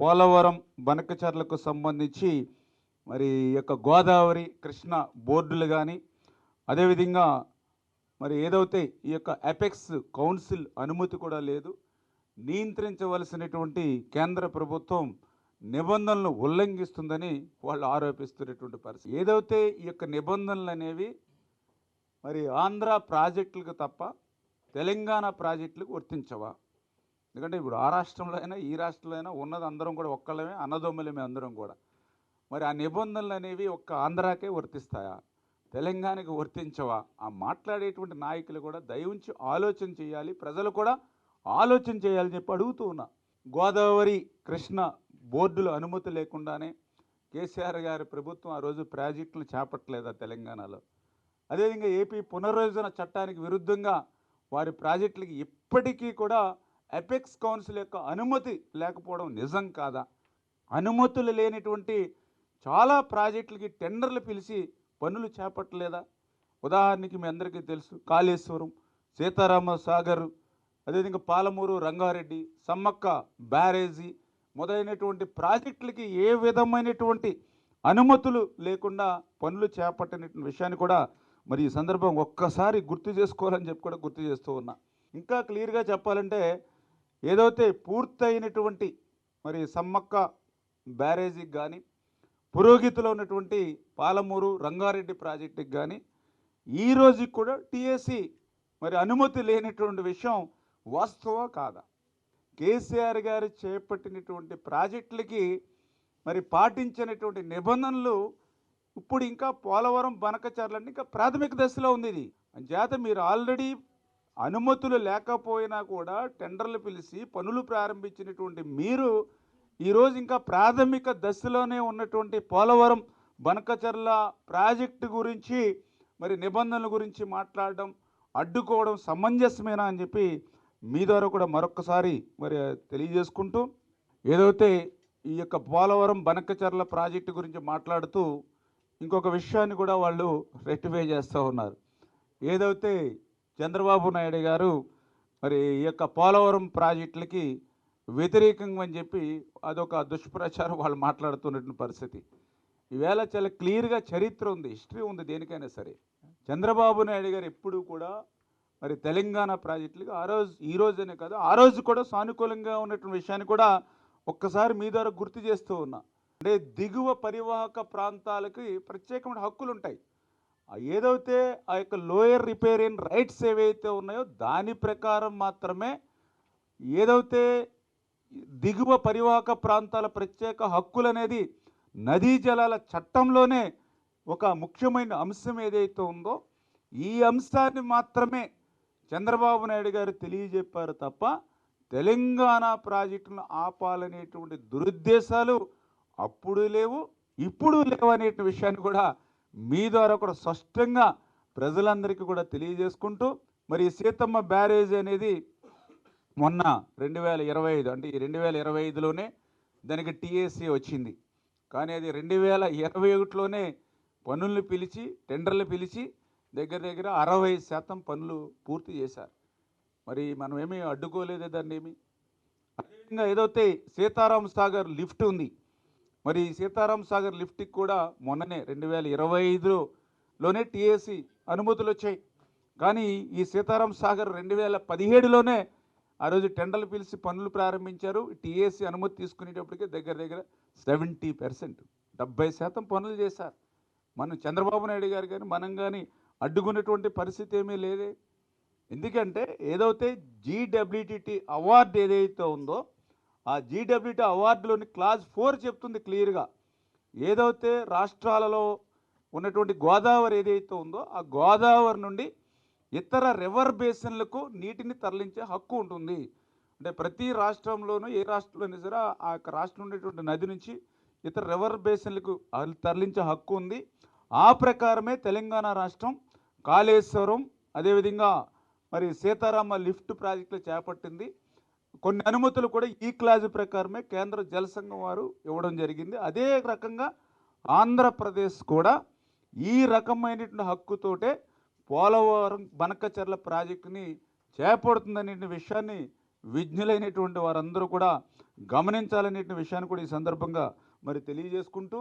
పోలవరం బనకచర్లకు సంబంధించి మరి ఈ యొక్క గోదావరి కృష్ణ బోర్డులు కానీ అదేవిధంగా మరి ఏదైతే ఈ యొక్క అపెక్స్ కౌన్సిల్ అనుమతి కూడా లేదు నియంత్రించవలసినటువంటి కేంద్ర ప్రభుత్వం నిబంధనలు ఉల్లంఘిస్తుందని వాళ్ళు ఆరోపిస్తున్నటువంటి పరిస్థితి. ఏదైతే ఈ యొక్క నిబంధనలు అనేవి మరి ఆంధ్ర ప్రాజెక్టులకు తప్ప తెలంగాణ ప్రాజెక్టులకు వర్తించవా? ఎందుకంటే ఇప్పుడు ఆ రాష్ట్రంలో అయినా ఈ రాష్ట్రంలో అయినా ఉన్నది అందరం కూడా ఒక్కళ్ళమే అన్నదమ్ములమే అందరం కూడా. మరి ఆ నిబంధనలు అనేవి ఒక్క ఆంధ్రాకే వర్తిస్తాయా? తెలంగాణకి వర్తించవా? ఆ మాట్లాడేటువంటి నాయకులు కూడా దయవుంచి ఆలోచన చేయాలి. ప్రజలు కూడా ఆలోచన చేయాలని చెప్పి అడుగుతూ ఉన్నా. గోదావరి కృష్ణ బోర్డుల అనుమతి లేకుండానే కేసీఆర్ గారి ప్రభుత్వం ఆ రోజు ప్రాజెక్టులు చేపట్టలేదా తెలంగాణలో? అదేవిధంగా ఏపీ పునర్విభజన చట్టానికి విరుద్ధంగా వారి ప్రాజెక్టులకి ఇప్పటికీ కూడా ఎపెక్స్ కౌన్సిల్ యొక్క అనుమతి లేకపోవడం నిజం కాదా? అనుమతులు లేనటువంటి చాలా ప్రాజెక్టులకి టెండర్లు పిలిచి పనులు చేపట్టలేదా? ఉదాహరణకి మీ అందరికీ తెలుసు కాళేశ్వరం సీతారామ సాగర్ అదేవిధంగా పాలమూరు రంగారెడ్డి సమ్మక్క బ్యారేజీ మొదలైనటువంటి ప్రాజెక్టులకి ఏ విధమైనటువంటి అనుమతులు లేకుండా పనులు చేపట్టిన విషయాన్ని కూడా మరి ఈ సందర్భం ఒక్కసారి గుర్తు చేసుకోవాలని చెప్పి కూడా గుర్తు చేస్తూ ఉన్నా. ఇంకా క్లియర్గా చెప్పాలంటే ఏదైతే పూర్తయినటువంటి మరి సమ్మక్క బ్యారేజీకి కానీ పురోగతిలో ఉన్నటువంటి పాలమూరు రంగారెడ్డి ప్రాజెక్టుకి కానీ ఈ రోజుకి కూడా టీఎస్సీ మరి అనుమతి లేనటువంటి విషయం వాస్తవం కాదా? కేసీఆర్ గారు చేపట్టినటువంటి ప్రాజెక్టులకి మరి పాటించినటువంటి నిబంధనలు ఇప్పుడు ఇంకా పోలవరం బనకచర్లన్నీ ఇంకా ప్రాథమిక దశలో ఉంది ఇది. అంచేత మీరు ఆల్రెడీ అనుమతులు లేకపోయినా కూడా టెండర్లు పిలిచి పనులు ప్రారంభించినటువంటి మీరు ఈరోజు ఇంకా ప్రాథమిక దశలోనే ఉన్నటువంటి పోలవరం బనకచర్ల ప్రాజెక్టు గురించి మరి నిబంధనల గురించి మాట్లాడడం అడ్డుకోవడం సమంజసమేనా అని చెప్పి మీ ద్వారా కూడా మరొకసారి మరి తెలియజేసుకుంటూ ఏదైతే ఈ యొక్క పోలవరం బనకచర్ల ప్రాజెక్టు గురించి మాట్లాడుతూ ఇంకొక విషయాన్ని కూడా వాళ్ళు రెక్టిఫై చేస్తూ ఉన్నారు. ఏదైతే చంద్రబాబు నాయుడు గారు మరి ఈ యొక్క పోలవరం ప్రాజెక్టులకి వ్యతిరేకంగా అని చెప్పి అదొక దుష్ప్రచారం వాళ్ళు మాట్లాడుతున్నటువంటి పరిస్థితి. ఈవేళ చాలా క్లియర్గా చరిత్ర ఉంది హిస్టరీ ఉంది దేనికైనా సరే. చంద్రబాబు నాయుడు గారు ఎప్పుడూ కూడా మరి తెలంగాణ ప్రాజెక్టులకి ఆ రోజు ఈ రోజునే కాదు ఆ రోజు కూడా సానుకూలంగా ఉన్నటువంటి విషయాన్ని కూడా ఒక్కసారి మీ ద్వారా గుర్తు చేస్తూ ఉన్నా. అంటే దిగువ పరివాహక ప్రాంతాలకి ప్రత్యేకమైన హక్కులు ఉంటాయి ఏదైతే ఆ యొక్క లోయర్ రిపేరియన్ రైట్స్ ఏవైతే ఉన్నాయో దాని ప్రకారం మాత్రమే ఏదైతే దిగువ పరివాహక ప్రాంతాల ప్రత్యేక హక్కులు అనేది నదీ జలాల చట్టంలోనే ఒక ముఖ్యమైన అంశం ఏదైతే ఉందో ఈ అంశాన్ని మాత్రమే చంద్రబాబు నాయుడు గారు తెలియజెప్పారు తప్ప తెలంగాణ ప్రాజెక్టును ఆపాలనేటువంటి దురుద్దేశాలు అప్పుడు లేవు ఇప్పుడు లేవు అనేటువంటి విషయాన్ని కూడా మీ ద్వారా కూడా స్పష్టంగా ప్రజలందరికీ కూడా తెలియజేసుకుంటూ మరి సీతమ్మ బ్యారేజ్ అనేది మొన్న రెండు వేల ఇరవై ఐదు అంటే ఈ రెండు వేల ఇరవై ఐదులోనే దానికి టీఏసీ వచ్చింది. కానీ అది రెండు వేల ఇరవై ఒకటిలోనే పనులను పిలిచి టెండర్లు పిలిచి దగ్గర దగ్గర అరవై శాతం పనులు పూర్తి చేశారు. మరి మనం ఏమీ అడ్డుకోలేదే దాన్ని ఏమి అదేవిధంగా ఏదైతే సీతారాం సాగర్ లిఫ్ట్ ఉంది మరి ఈ సీతారాం సాగర్ లిఫ్ట్కి కూడా మొన్ననే రెండు వేల ఇరవై ఐదులోనే టీఏసీ అనుమతులు వచ్చాయి కానీ ఈ సీతారాం సాగర్ రెండు వేల పదిహేడులోనే ఆ రోజు టెండర్లు పిలిచి పనులు ప్రారంభించారు. టీఏసీ అనుమతి తీసుకునేటప్పటికే దగ్గర దగ్గర సెవెంటీ పర్సెంట్ డెబ్బై శాతం పనులు చేశారు. మనం చంద్రబాబు నాయుడు గారు కానీ మనం కానీ అడ్డుకున్నటువంటి పరిస్థితి ఏమీ లేదే. ఎందుకంటే ఏదైతే జీడబ్ల్యూటీటీ అవార్డు ఏదైతే ఉందో ఆ జీడబ్ల్యూటీ అవార్డులోని క్లాజ్ ఫోర్ చెప్తుంది క్లియర్గా. ఏదైతే రాష్ట్రాలలో ఉన్నటువంటి గోదావరి ఏదైతే ఉందో ఆ గోదావరి నుండి ఇతర రివర్ బేసిన్లకు నీటిని తరలించే హక్కు ఉంటుంది. అంటే ప్రతి రాష్ట్రంలోనూ ఏ రాష్ట్రంలోనే సరే ఆ యొక్క రాష్ట్రం ఉండేటువంటి నది నుంచి ఇతర రివర్ బేసిన్లకు తరలించే హక్కు ఉంది. ఆ ప్రకారమే తెలంగాణ రాష్ట్రం కాళేశ్వరం అదేవిధంగా మరి సీతారామ లిఫ్ట్ ప్రాజెక్టులు చేపట్టింది. కొన్ని అనుమతులు కూడా ఈ క్లాజ్ ప్రకారమే కేంద్ర జలసంఘం వారు ఇవ్వడం జరిగింది. అదే రకంగా ఆంధ్రప్రదేశ్ కూడా ఈ రకమైనటువంటి హక్కుతోటే పోలవరం బనకచర్ల ప్రాజెక్టుని చేపడుతుందనే విషయాన్ని విజ్ఞులైనటువంటి వారందరూ కూడా గమనించాలనే విషయాన్ని కూడా ఈ సందర్భంగా మరి తెలియజేసుకుంటూ